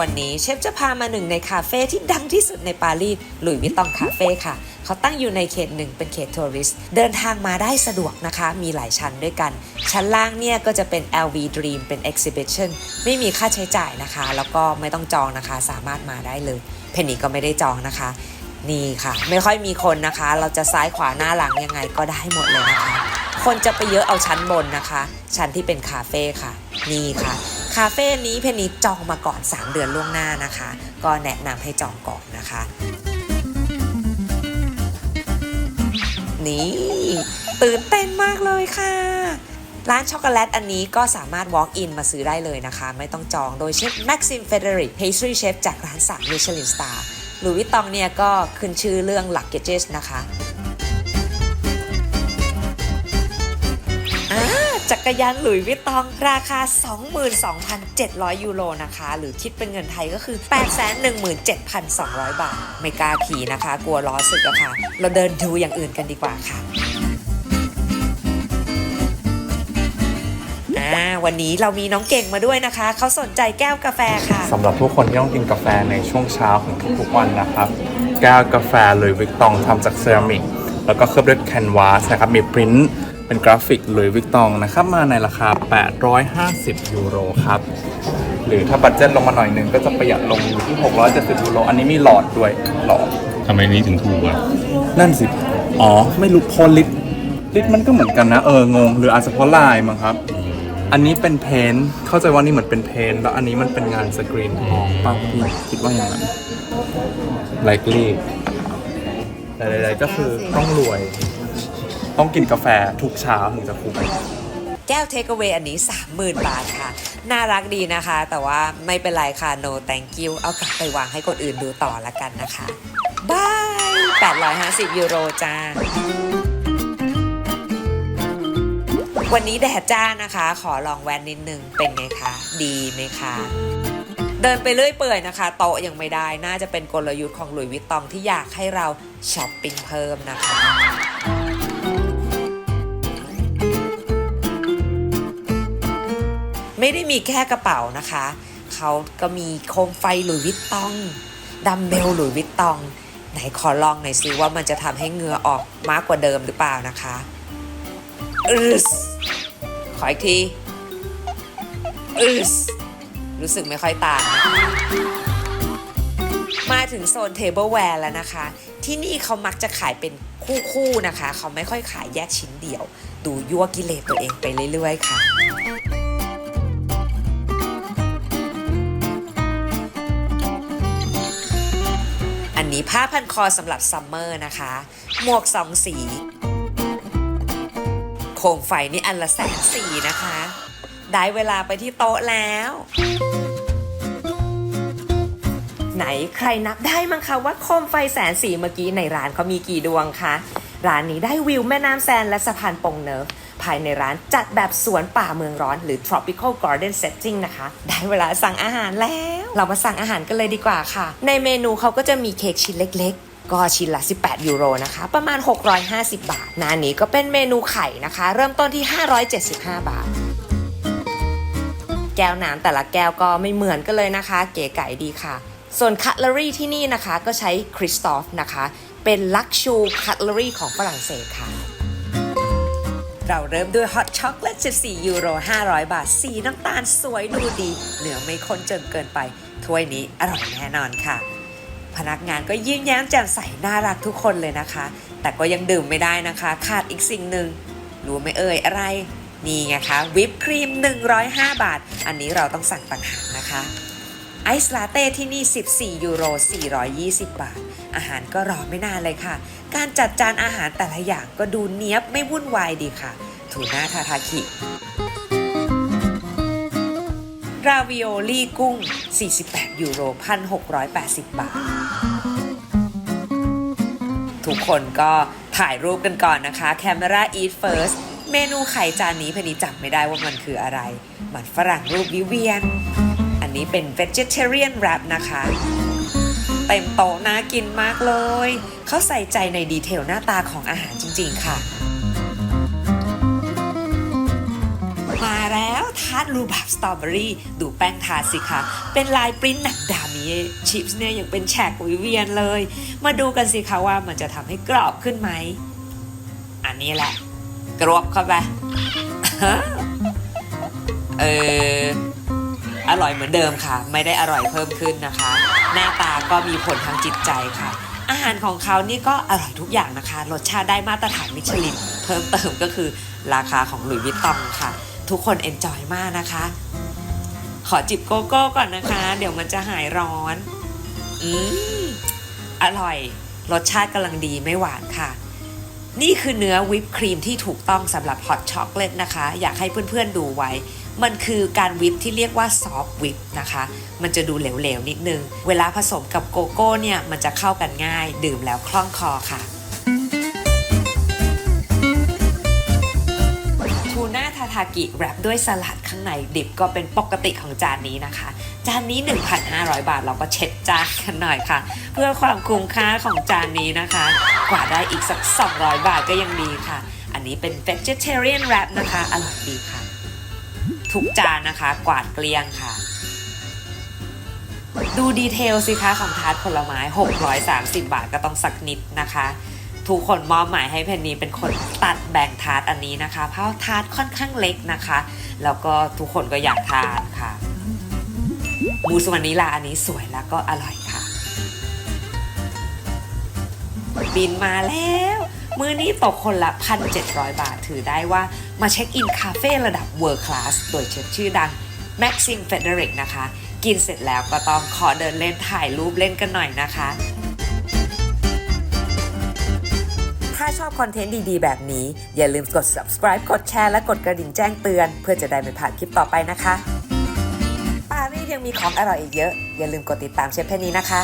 วันนี้เชฟจะพามาหนึ่งในคาเฟ่ที่ดังที่สุดในปารีสหลุยวิตตองคาเฟ่ค่ะ เขาตั้งอยู่ในเขตหนึ่งเป็นเขตทัวริสเดินทางมาได้สะดวกนะคะ มีหลายชั้นด้วยกัน ชั้นล่างเนี่ยก็จะเป็น LV Dream เป็น Exhibition ไม่มีค่าใช้จ่ายนะคะ แล้วก็ไม่ต้องจองนะคะ สามารถมาได้เลย เพนนีก็ไม่ได้จองนะคะ นี่ค่ะ ไม่ค่อยมีคนนะคะ เราจะซ้ายขวาหน้าหลังยังไงก็ได้หมดเลยนะคะ คนจะไปเยอะเอาชั้นบนนะคะ ชั้นที่เป็นคาเฟ่ค่ะ นี่ค่ะ คาเฟ่นี้เพนนีจองมาก่อน 3 เดือนล่วงหน้านะคะ ก็แนะนำให้จองก่อนนะคะ นี่ตื่นเต้นมากเลยค่ะร้านช็อกโกแลตอันนี้ก็สามารถ walk in มาซื้อได้เลยนะคะ ไม่ต้องจองโดยเชฟ Maxim Frederick Pastry Chef จากร้านสาม Michelin Star หลุยส์วิตตองเนี่ยก็ขึ้นชื่อเรื่อง luggages นะคะ กรยานหลุยส์วิตตองราคา 22,700 ยูโรนะคะ หรือคิดเป็นเงินไทยก็คือ 817,200 บาท ไม่กล้าขี่นะคะ กลัวล้อสึกอะค่ะ เราเดินดูอย่างอื่นกันดีกว่าค่ะอ่าวันนี้เรามีน้องเก่งมาด้วยนะคะ เขาสนใจแก้วกาแฟค่ะสำหรับทุกคนที่ต้องกินกาแฟในช่วงเช้าของทุกๆวันนะครับ แก้วกาแฟหลุยวิกตองทำจากเซรามิก แล้วก็เคลือบด้วยแคนวาสนะครับ มีปริ้นท์ เป็นกราฟิกหลุยส์วิกตองนะครับ มาในราคา 850 ยูโรครับ หรือถ้าบัตเจ็ตลงมาหน่อยหนึงก็จะประหยัดลงอยู่ที่ 670 ยูโร อันนี้มีหลอดด้วยหลอดทำไมนี้ถึงถูกอะ นั่นสิ อ๋อ ไม่รู้เพอลิตรลิตรมันก็เหมือนกันนะ เอองง หรืออาจจะเพราะลายมั้งครับ อันนี้เป็นเพนท์เข้าใจว่านี่เหมือนเป็นเพนท์แล้วอันนี้มันเป็นงานสกรีนทองป้าพี่คิดว่าอย่างนั้น likely แต่ใดๆก็คือต้องรวย ต้องกินกาแฟทุกเช้าถึงจะคุ้มแก้วเทค e เ a y อันนี้ 30,000 บาทค่ะ น่ารักดีนะคะ แต่ว่าไม่เป็นไรค่ะ no thank you เอากลับไปวางให้คนอื่นดูต่อละกันนะคะบาย850 ยูโรจ้าวันนี้แดดจ้านะคะ ขอลองแวนนิดนึง เป็นไงคะ ดีไหมคะ เดินไปเรื่อยเปื่อยนะคะ โต๊ะยังไม่ได้ น่าจะเป็นกลยุทธ์ของหลุยวิตตองที่อยากให้เราช้อปปิ้งเพิ่มนะคะ ไม่ได้มีแค่กระเป๋านะคะ เขาก็มีโคมไฟหลุยวิตตองดัมเบลหลุยวิตตอง ไหนขอลองหน่อยสิว่ามันจะทำให้เหงื่อออกมากกว่าเดิมหรือเปล่านะคะอืสขออีกทีอืสรู้สึกไม่ค่อยต่างมาถึงโซนเทเบิลแวร์แล้วนะคะ ที่นี่เขามักจะขายเป็นคู่ๆนะคะ เขาไม่ค่อยขายแยกชิ้นเดียว ดูยั่วกิเลสตัวเองไปเรื่อยๆค่ะ ผ้าพันคอสำหรับซัมเมอร์นะคะ หมวกสองสี โคมไฟนี่อันละแสนสีนะคะ ได้เวลาไปที่โต๊ะแล้ว ไหนใครนับได้มั้งคะว่าโคมไฟแสนสีเมื่อกี้ในร้านเขามีกี่ดวงคะ ร้านนี้ได้วิวแม่น้ำแซนและสะพานปงเนิร์ ภายในร้านจัดแบบสวนป่าเมืองร้อน หรือ tropical garden setting นะคะ ได้เวลาสั่งอาหารแล้ว เรามาสั่งอาหารกันเลยดีกว่าค่ะ ในเมนูเขาก็จะมีเค้กชิ้นเล็กๆก็ชิ้นละ 18 ยูโรนะคะ ประมาณ 650 บาทนานี้ก็เป็นเมนูไข่นะคะ เริ่มต้นที่ 575 บาท แก้วน้ำแต่ละแก้วก็ไม่เหมือนกันเลยนะคะ เก๋ไก๋ดีค่ะ ส่วนคัตเลอรี่ที่นี่นะคะ ก็ใช้คริสตอฟนะคะ เป็นลักชูคัตเลอรี่ของฝรั่งเศสค่ะ เราเริ่มด้วยฮอตช็อกโกแลต14 ยูโร 500 บาท สีน้ำตาลสวยดูดี เหนือไม่ข้นจนเกินไป ถ้วยนี้อร่อยแน่นอนค่ะ พนักงานก็ยิ้มแย้มแจ่มใสน่ารักทุกคนเลยนะคะ แต่ก็ยังดื่มไม่ได้นะคะ ขาดอีกสิ่งหนึ่งรู้ไหมเอ่ยอะไรนี่ไงคะ วิปครีม 105 บาท อันนี้เราต้องสั่งต่างหากนะคะ ไอซ์ลาเต้ที่นี่ 14 ยูโร 420 บาท อาหารก็รอไม่นานเลยค่ะ การจัดจานอาหารแต่ละอย่างก็ดูเนี้ยบไม่วุ่นวายดีค่ะ ทูน่าทาทาคิ ราวิโอลี่กุ้ง 48 ยูโร 1,680 บาท ทุกคนก็ถ่ายรูปกันก่อนนะคะ Camera Eat First เมนูไข่จานนี้เพนนีจำไม่ได้ว่ามันคืออะไร มันฝรั่งรูปวิเวียนันนี้เป็น vegetarian wrap นะคะ เต็มโต๊ะน่ากินมากเลย เขาใส่ใจในดีเทลหน้าตาของอาหารจริง ๆ ค่ะ มาแล้วทาร์ตรูแบบสตรอเบอรี่ดูแป้งทาสิคะ เป็นลายปริ้นหนักดามิเอชิปส์เนี่ยยังเป็นแฉกวิเวียนเลย มาดูกันสิคะว่ามันจะทำให้กรอบขึ้นไหม อันนี้แหละ กรวบเข้าไป เออ อร่อยเหมือนเดิมค่ะ ไม่ได้อร่อยเพิ่มขึ้นนะคะ หน้าตาก็มีผลทางจิตใจค่ะ อาหารของเขานี่ก็อร่อยทุกอย่างนะคะ รสชาติได้มาตรฐานมิชลิน เพิ่มเติมก็คือราคาของหลุยส์วิตตองค่ะ ทุกคนเอนจอยมากนะคะ ขอจิบโกโก้ก่อนนะคะ เดี๋ยวมันจะหายร้อน อืมอร่อย รสชาติกำลังดีไม่หวานค่ะนี่คือเนื้อวิปครีมที่ถูกต้องสำหรับฮอตช็อกโกแลตนะคะ อยากให้เพื่อนๆดูไว้ มันคือการวิปที่เรียกว่าซอฟวิปนะคะ มันจะดูเหลวๆนิดนึง เวลาผสมกับโกโก้เนี่ย มันจะเข้ากันง่าย ดื่มแล้วคล่องคอค่ะทูน่าทาทากิแรปด้วยสลัดข้างในดิบก็เป็นปกติของจานนี้นะคะ จานนี้ 1,500 บาทเราก็เช็ดจานกันหน่อยค่ะ เพื่อความคุ้มค่าของจานนี้นะคะ กว่าได้อีกสัก 200 บาทก็ยังดีค่ะ อันนี้เป็น vegetarian wrap นะคะ อร่อยดีค่ะ ทุกจานนะคะ กวาดเกลี้ยงค่ะ ดูดีเทลสิคะของทาร์ตผลไม้ 630 บาทก็ต้องสักนิดนะคะทุกคนมอบหมายให้เพนนีเป็นคนตัดแบ่งทาร์ตอันนี้นะคะ เพราะทาร์ตค่อนข้างเล็กนะคะ แล้วก็ทุกคนก็อยากทานค่ะมูสวานิลาอันนี้สวยแล้วก็อร่อยค่ะ บินมาแล้ว มือนี้ตกคนละ 1,700 บาทถือได้ว่ามาเช็คอินคาเฟ่ระดับ World Class โดยเชฟชื่อดัง Maxim Frederick นะคะ กินเสร็จแล้วก็ต้องขอเดินเล่นถ่ายรูปเล่นกันหน่อยนะคะ ถ้าชอบคอนเทนต์ดีๆ แบบนี้ อย่าลืมกด subscribe กดแชร์และกดกระดิ่งแจ้งเตือน เพื่อจะได้ไม่พลาดคลิปต่อไปนะคะปารีสยังมีของอร่อยอีกเยอะ อย่าลืมกดติดตามเชฟเพนนีนะคะ